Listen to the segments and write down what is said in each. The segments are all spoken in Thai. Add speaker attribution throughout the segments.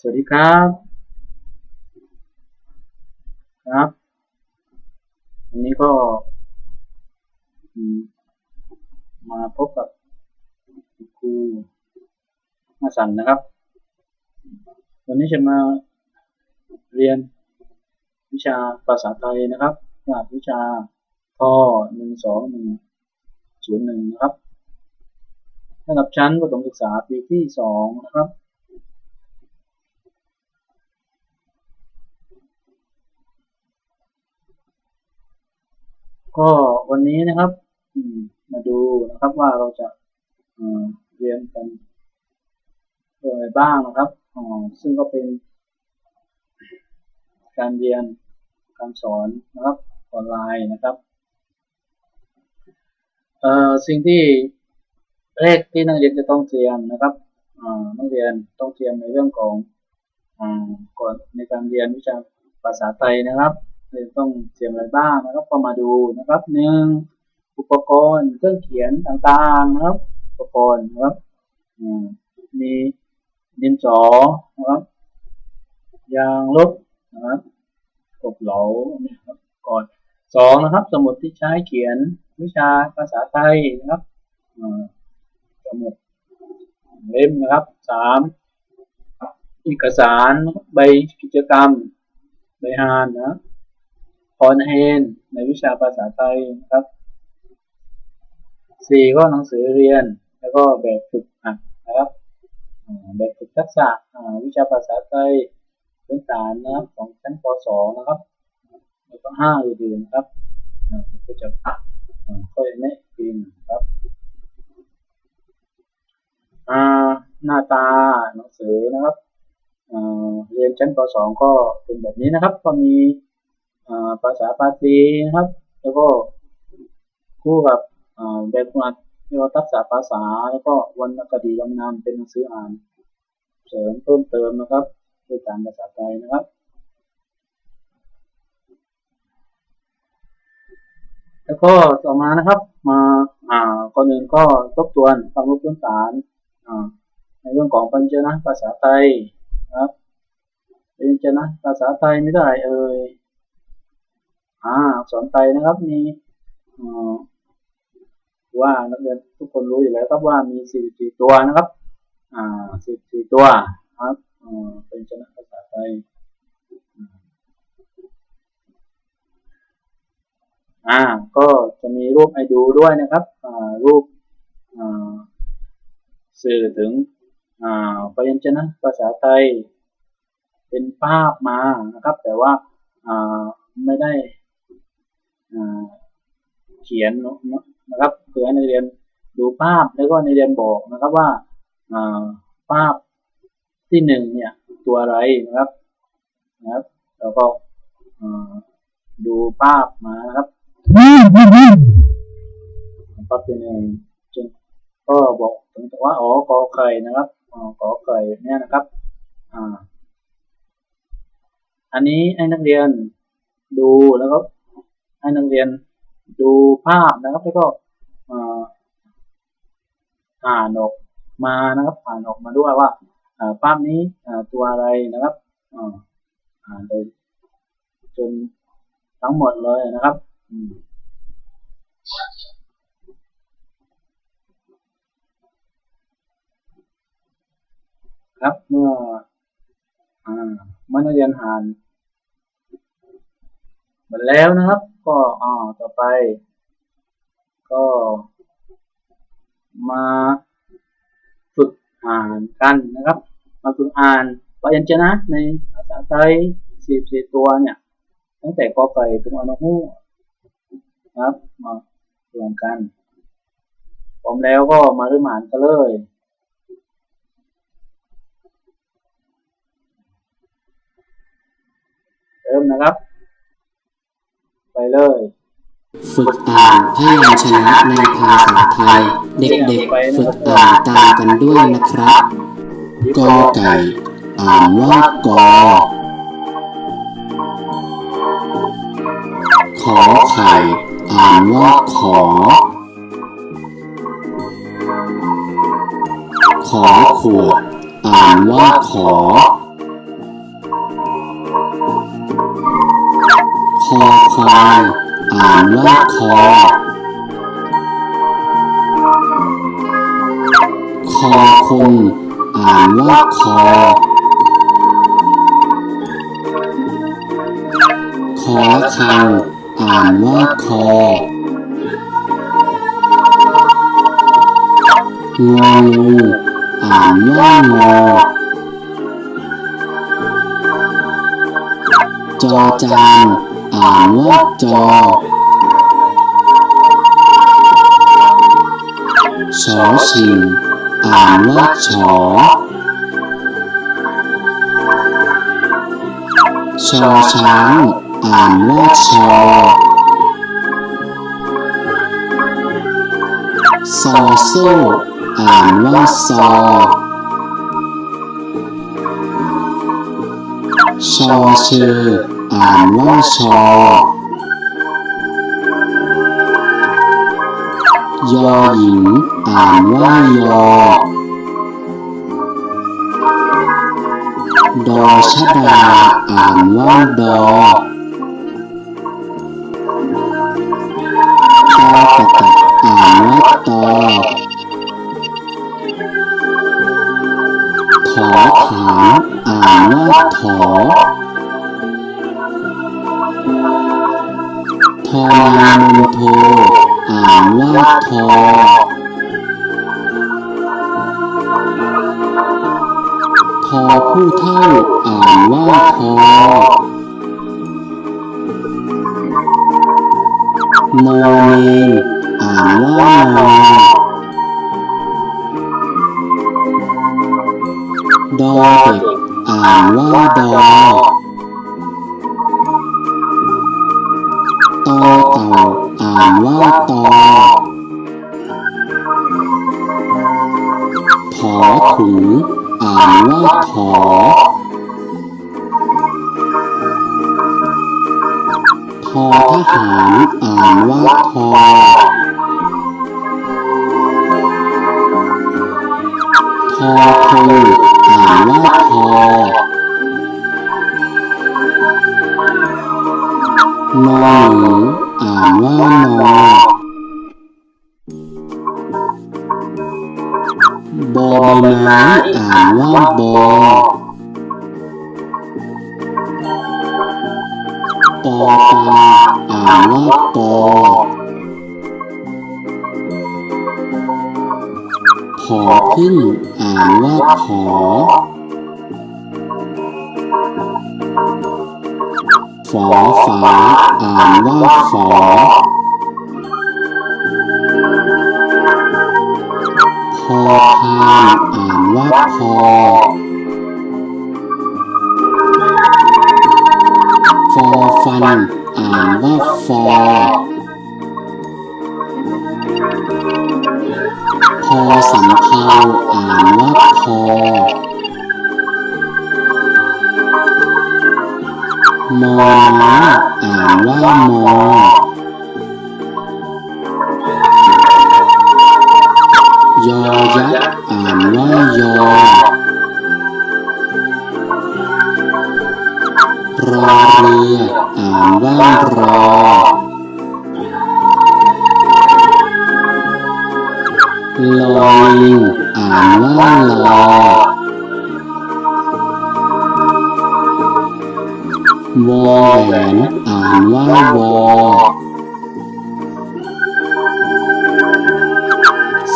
Speaker 1: สวัสดีครับ ครับวันนี้ก็ มาพบกับครูมาสันนะครับ วันนี้จะมาเรียนวิชาภาษาไทยนะครับรหัสวิชาทหนึ่งสองหนึ่งศูนย์หนึ่งนะครับระดับชั้นประถมศึกษาปีที่สองนะครับ ก็วันนี้นะครับมาดูนะครับว่าเราจะเรียนกันเรื่องอะไรบ้างนะครับอ๋อซึ่งก็เป็น การเรียนการสอนนะครับออนไลน์นะครับสิ่งที่แรกที่นักเรียนจะต้องเตรียมนะครับนักเรียนต้องเตรียมในเรื่องของอก่อนในการเรียนวิชาภาษาไทยนะครับ เรียต้องเตรียมอะไรบ้างนะครับก็มาดูนะครับหนึ่งอุปกรณ์เครื่องเขียนต่างๆนะครับ อุปกรณ์นะครับมีดินสอนะครับยางลบนะครับกบเหลานะครับก่อนสองนะครับ สมุดที่ใช้เขียนวิชาภาษาไทยนะครับสมุดเล่มนะครับสามเอกสารใบกิจกรรมใบหานนะ พรเฮนในวิชาภาษาไทยนะครับสี่ก็หนังสือเรียน แล้วก็แบบฝึกหัดนะครับแบบฝึกทักษะวิชาภาษาไทยพื้นฐานนะครับของชั้นป .2 นะครับแล้วก็ห้าอื่นๆนะครับก็จะอ่าค่อยแนะนำนะครับหน้าตาหนังสือนะครับเรียนชั้นป .2 ก็เป็นแบบนี้นะครับก็มี ภาษาปาลีนะครับ แล้วก็คู่กับแบบฝึกหัดเรียกว่าทักษะภาษา แล้วก็วรรณคดีลำนำเป็นหนังสืออ่าน เสริมเพิ่มเติมนะครับด้วยการภาษาไทยนะครับแล้วก็ต่อมานะครับมาอ่าก่อนอื่นก็ทบทวนความรู้พื้นฐานอ่าในเรื่องของปัญจนะภาษาไทยนะครับปัญจนะภาษาไทยไม่ได้เอ่ย อ่าอักษรไทยนะครับ มีว่านักเรียนทุกคนรู้อยู่แล้วครับว่ามี 44 ตัวนะครับ อ่า 44 ตัวครับเป็นชนะภาษาไทยอ่า ก็จะมีรูปให้ดูด้วยนะครับ อ่า รูปอ่าสื่อถึง อ่าพยัญชนะภาษาไทย เป็นภาพมานะครับ แต่ว่า อ่า ไม่ได้ เขียนนะครับคือให้นักเรียนดูภาพแล้วก็นักเรียนบอกนะครับว่าภาพที่หนึ่งเนี่ยตัวอะไรนะครับนะครับแล้วก็ดูภาพมานะครับภาพที่หนึ่งจึงก็บอกถึงว่าอ๋อกอไก่นะครับอ๋อกอไก่เนี่ยนะครับอ่าอันนี้ให้นักเรียนดูแล้วก็ ให้นักเรียนดูภาพนะครับ แล้วก็อ่านออกมานะครับ อ่านออกมาด้วยว่าภาพนี้ตัวอะไรนะครับอ่านโดยจนทั้งหมดเลยนะครับครับเมื่อเมื่อนักเรียนอ่าน มดแล้วนะครับ ก็อ่าต่อไป ก็มาฝึกอ่านกันนะครับ มาฝึกอ่านพยัญชนะในภาษาไทย44ตัวเนี่ย ตั้งแต่กอไก่ถึงอนุหูนะครับ มาเรียนกันพร้อมแล้วก็มาเริ่มอ่านกันเลยเริ่มนะครับ ไปเลย
Speaker 2: ฝึกอ่านพยัญชนะในภาษาไทย เด็กๆ ฝึกอ่านตามกันด้วยนะครับกอไก่ อ่านว่ากอขอไข่ อ่านว่าขอ ขอขวด อ่านว่าขอ คอควายอ่านว่าคอ คอคนอ่านว่าคอ คอคังอ่านว่าคององูอ่านว่างอจอจาน อ่านว่าจอชอชิง อ่านว่าชอชอช้าง อ่านว่าชอซอโซ่อ่านว่าซอชอเชอ อ่านว่าชอยอหญิงอ่านว่ายอดอชะดา ทอนามนโท อ่านว่าทอทอผู้เท่า อ่านว่าทอนอเนงอ่านว่านอดอเด็กอ่านว่าดอานว่าตอถอถุงอ่านว่าถอทอทหารอ่านว่าทอทอทงอ่านว่าทอนอหนู อ่านว่านอบอใบไม้อ่านว่าบอปอปลาอ่านว่าปอผอพึ่งอ่านว่าผอ ฝอฝาอ่านว่าฝอพอพานอ่านว่าพอฟอฟัน อ่านว่าฟอพอสำเภาอ่านว่าพอ มอม้าอ่านว่ามอ ยอยักษ์อ่านว่ายอ รอเรืออ่านว่ารอ ลอลิงอ่านว่าลอ วอแหวนอ่านว่าวอ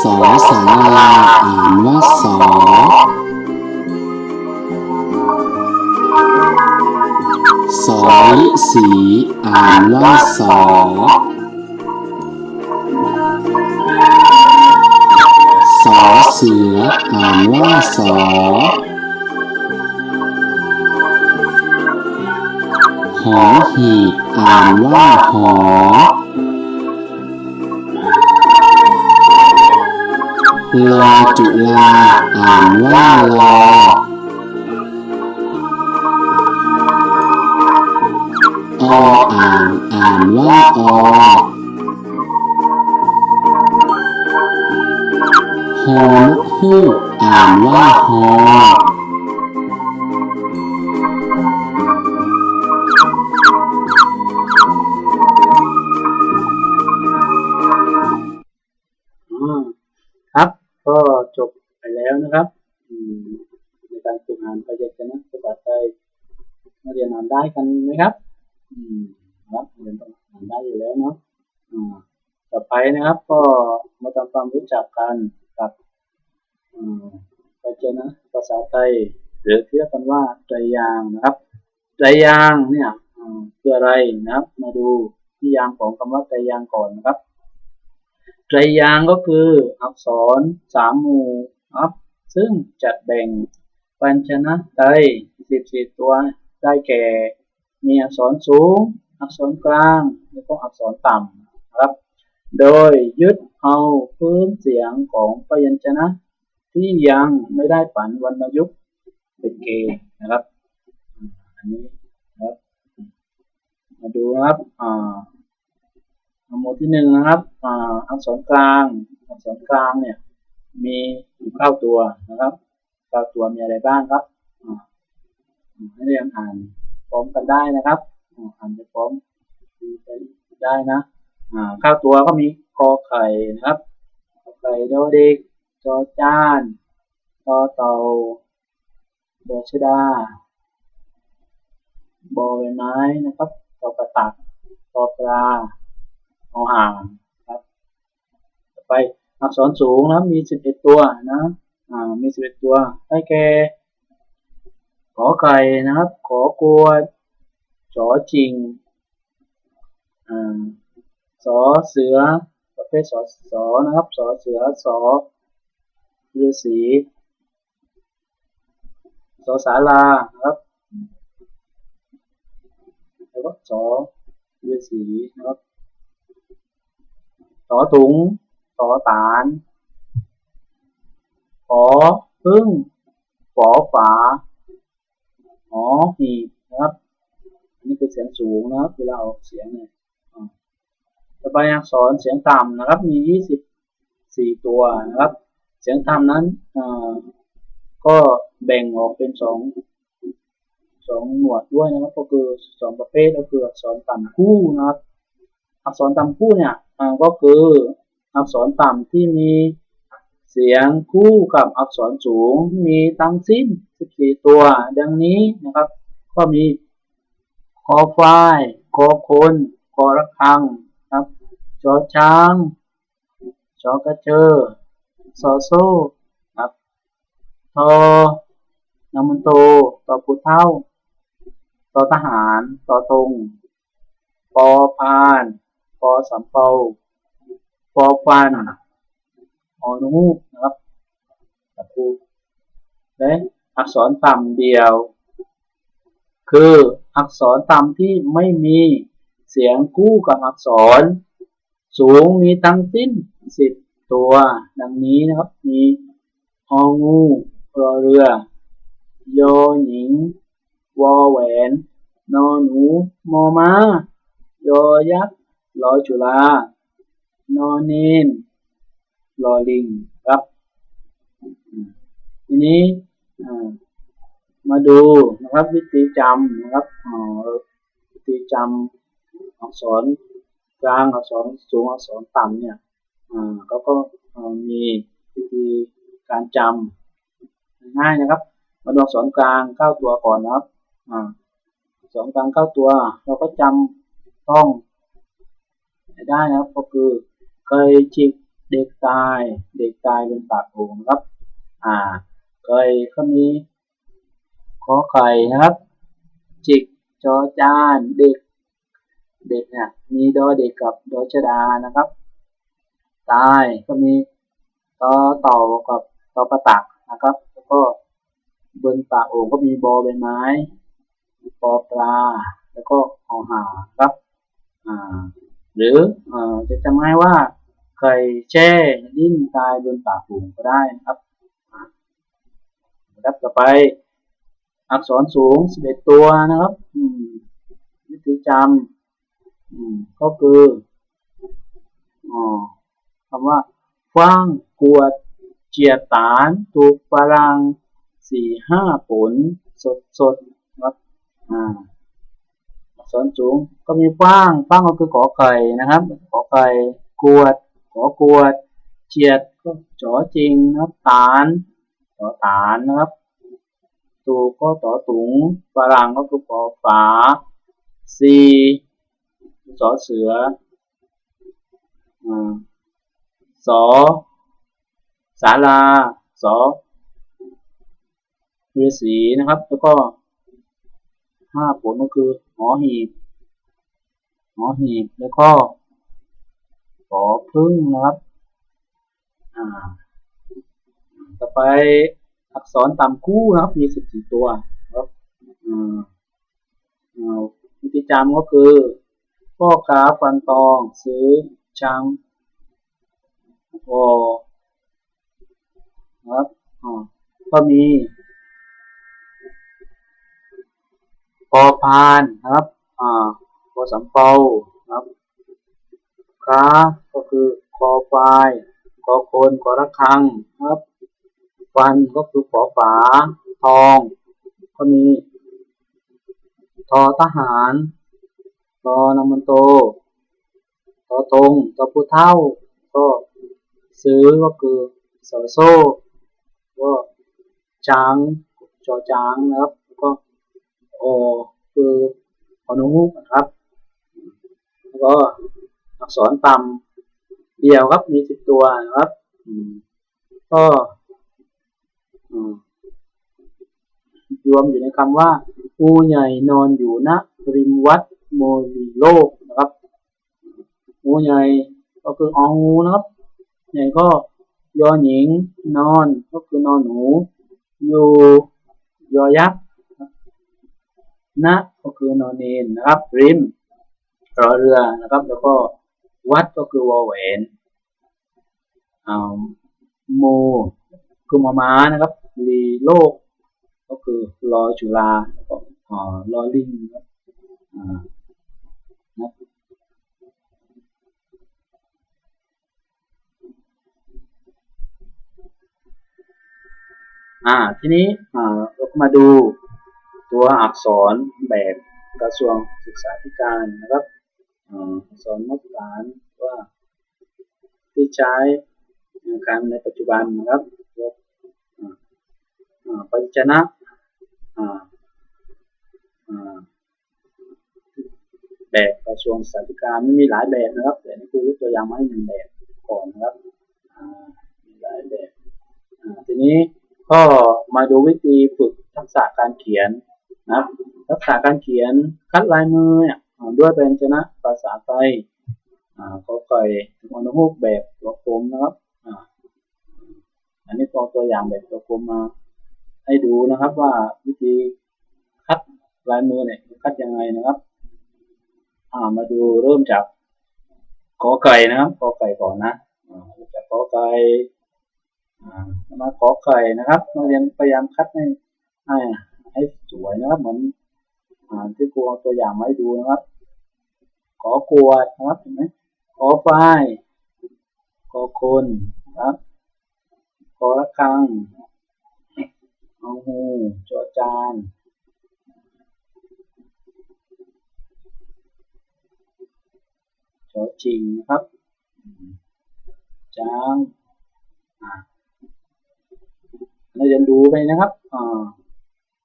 Speaker 2: สอสาราอ่านว่าสอสอลิสีอ่านว่าสอสอเสืออ่านว่าสอ อหีบอ่านว่าหอลอจุลาอ่านว่าลอออ่างอ่านว่าอฮอนกฮูกอ่านว่าฮอ
Speaker 1: นะครับ ก็มาทำความรู้จักกันกับอ่าพยัญชนะภาษาไทยหรือเรียกกันว่าไตรยางนะครับไตรยางเนี่ยคืออะไรนะครับ มาดูนิยามของคำว่าไตรยางก่อนนะครับไตรยางก็คืออักษรสามหมู่ครับ ซึ่งจัดแบ่งปัญชนะไตร14ตัวได้แก่ มีอักษรสูง อักษรกลาง แล้วก็อักษรต่ำนะครับ โดยยึดเอาพื้นเสียงของพยัญชนะ ที่ยังไม่ได้ผันวรรณยุกต์เป็นเกณฑ์นะครับ อันนี้นะครับมาดูครับอ่าหมวดที่หนึ่งนะครับอ่าอักษรกลางอักษรกลางเนี่ยมีอยู่เก้าตัวนะครับเก้าตัวมีอะไรบ้างครับอ่าให้เรียนอ่านพร้อมกันได้นะครับอ่านไปพร้อมไปได้นะ อ่าเก้าตัวก็มีกอไข่นะครับกอไข่โดเด็กจอจานตอเต่าโดชดาบอใบไม้นะครับตอประตักตอปลาเอาอ่างครับไปอักษรสูงนะมี11ตัวนะอ่ามี11ตัวได้แก่ขอไก่นะครับ ขอกวดจอจริงอ่า สอเสือ ประเภทสอสอนะครับสอเสือสอฤาษีสอสารานะครับแล้วก็สอฤาษีนะครับต่อถุงต่อตานขอพึ่งฝอฝาหอหีนะครับ อันนี้คือเสียงสูงนะครับเวลาออกเสียงเนี่ย ต่อไปอักษรเสียงต่ำนะครับ มี 24 ตัวนะครับ เสียงต่ำนั้นก็แบ่งออกเป็นสองสองหมวดด้วยนะครับ ก็คือสองประเภทก็คืออักษรต่ำคู่นะครับ อักษรต่ำคู่เนี่ยก็คืออักษรต่ำที่มีเสียงคู่กับอักษรสูงมีทั้งสิ้น 14 ตัว ดังนี้นะครับ ก็มีคอควายคอคนคอระฆัง อช้างจอกระเจอซอโซ่ครับทอนำมันโตต่อผู้เท่าต่อทหารต่อตรงปอพานปอสำเภาปอฟันออนูนะครับตะปูและอักษรต่ำเดียว คืออักษรต่ำที่ไม่มีเสียงคู่กับอักษร สูงมีทั้งสิ้นสิบตัว ดังนี้นะครับ มีองูรอเรือ โยหญิง วอแหวน นอหนู มอม้ายยักษ์ลอจุฬานอเนนลอลิงครับ ทีนี้มาดูนะครับวิธีจำนะครับวิธีจำอักษร กลางอักษรสูงอักษรต่ำเนี่ยเขาก็มีวิธีการจำง่ายนะครับ มาดูอักษรกลางเก้าตัวก่อนนะครับอักษรกลางเก้าตัว เราก็จำต้องได้นะครับก็คือเคยจิกเด็กตาย เด็กตายเป็นปากโอ่งนะครับ อ่า เคยก็มีขอไข่นะครับ จิกจอจานเด็ก เด็กเนี่ยมีดอเด็กกับดอชดานะครับ ตายก็มีตอเต่ากับตอประตักนะครับ แล้วก็บนปากโอ่งก็มีบอใบไม้ปอปลา แล้วก็หอหาครับอ่าหรืออ่อจะจำง่ายว่าไข่แช่ดิ้นตายบนปากโอ่งก็ได้นะครับครับต่อไปอักษรสูง 11 ตัวนะครับอืมวิธีจำ ก็คืออ๋อคำว่าฟังกวดเจียตานถูกฝรั่งสี่ห้าผล สดสดครับอ่าอักษรสูงก็มีฟ้างฟ้างก็คือขอไข่นะครับ ขอไข่กวด ขอกวด เจียดก็จอจริงนะครับตาลต่อตาลนะครับตูก็ต่อตุงฝรั่งก็คือปอฝาซี สอเสืออาสอศาลาสอฤาษีนะครับ แล้วก็ห้าผลก็คือหอหีบหอหีบแล้วก็ขอพึ่งนะครับอ่าต่อไปอักษรต่ำคู่นะครับมีสิบสี่ตัวครับอ่าอ่าวิธีจำก็คือ พ่อค้าฟันตองซื้อช้างโอครับอ่าก็มีพอพานนะครับอ่าพอสำเภาครับค้าก็คือคอควายกอโคนกอระคังครับฟันก็คือฝอฝา ทอง ก็มี ทอทหาร ทอนำมันโตทอทงทอผู้เท่า ก็ซื้อก็คือสอโซ่ก็จางจอจางนะครับก็โอคืออนุมุกนะครับ แล้วก็อักษรต่ำเดียวครับมีสิบตัวนะครับก็รวมอยู่ในคำว่างูใหญ่นอนอยู่ณริมวัด โมลีโลกนะครับงูใหญ่ก็คือองูนะครับ ใหญ่ก็ยอหญิงนอนก็คือนอนหนูอยู่ยอยักษ์ณก็คือนอนเนนนะครับ ริมรอเรือนะครับ แล้วก็วัดก็คือวอแหวนอ่าโมคือมอม้านะครับลีโลก ก็คือรอจุฬาแล้วก็อ่าลอลิงนะครับอ่านะอ่า ทีนี้เราก็มาดูตัวอักษรแบบกระทรวงศึกษาธิการนะครับอักษรมาตรฐานว่าที่ใช้ในการในปัจจุบันนะครับตัวอ่าอ่าปัจจนะแบบกระทรวงศึกษาธิการไม่มีหลายแบบนะครับแต่นี่ครูยกตัวอย่างมาให้หนึ่งแบบก่อนนะครับมีหลายแบบทีนี้ก็ มาดูวิธีฝึกทักษะการเขียนนะครับทักษะการเขียนคัดลายมือเนี่ยด้วยเป็นชนะภาษาไทยก็ไก่ถึงอนุรูปแบบตัวกลมนะครับอันนี้ก็ตัวอย่างแบบตัวกลมมาให้ดูนะครับว่าวิธีคัดลายมือเนี่ยคัดยังไงนะครับมาดูเริ่มจากกอไก่นะครับกอไก่ก่อนนะเริ่มจากกอไก่ มาขอไก่นะครับนักเรียนพยายามคัดให้ให้ให้สวยนะครับ เหมือนอ่าที่ครูเอาตัวอย่างมาให้ดูนะครับ ขอกวดนะครับเห็นไหมขอไฟขอคนนะครับ ขอระฆังเอาหูจอจานจอจริงนะครับ จางอ่า เราจะดูไปนะครับอ่า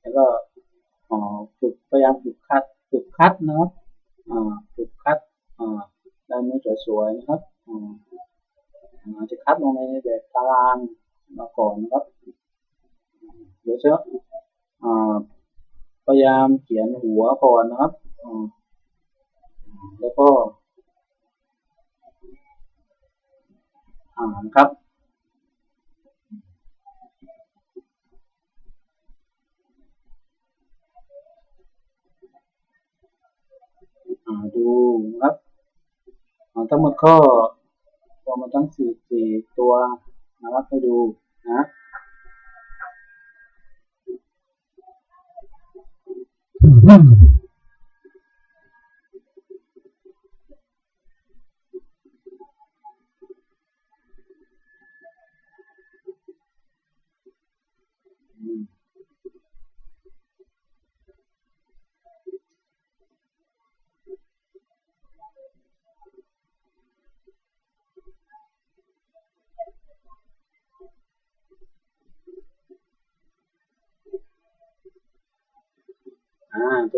Speaker 1: แล้วก็อ่าฝึกพยายามฝึกคัดฝึกคัดนะครับอ่าฝึกคัดอ่าลายมือสวยๆนะครับอ่าอาจจะคัดลงในแบบตารางมาก่อนนะครับเดี๋ยวจะอ่าพยายามเขียนหัวก่อนนะครับอ่าแล้วก็อ่านครับ ดูนะครับอ่าทั้งหมดก็รวมมาทั้งสี่สี่ตัวนะครับให้ดูนะอืม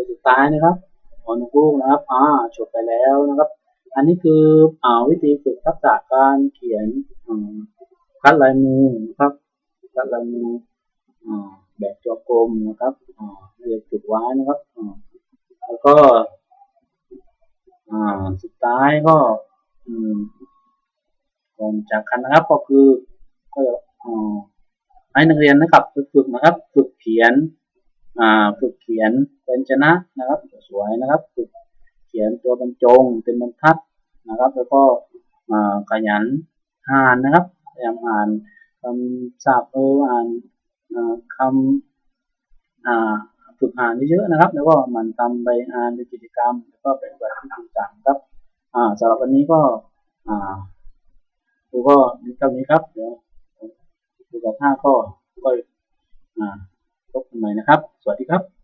Speaker 1: สุดท้ายนะครับออนุกูนะครับ อ่าจบไปแล้วนะครับ อันนี้คืออ่าวิธีฝึกทักษะการเขียนอ่าคัดลายมือนะครับคัดลายมืออ่าแบบตัวกลมนะครับอ่าเรียกจุดไว้นะครับอ่าแล้วก็อ่าสุดท้ายก็อืมก่อนจากกันนะครับก็คือก็อ่าให้นักเรียนนะครับ ฝึกฝึกนะครับ ฝึกเขียน ฝึกเขียนเป็นชนะนะครับสวยนะครับฝึกเขียนตัวบรรจงเป็นบรรทัดนะครับ แล้วก็อ่าขยันอ่านนะครับพยายามอ่านคำศัพท์เอออ่านอ่าคำอ่าฝึกอ่านเยอะๆนะครับ แล้วก็หมันทำใบอ่านเป็นกิจกรรม แล้วก็เป็นแบบที่จริงจังครับอ่าสำหรับวันนี้ก็อ่าครูก็มีเท่านี้ครับเดี๋ยวครูกับห้าก็ก็อ่า พบกันใหม่นะครับ สวัสดีครับ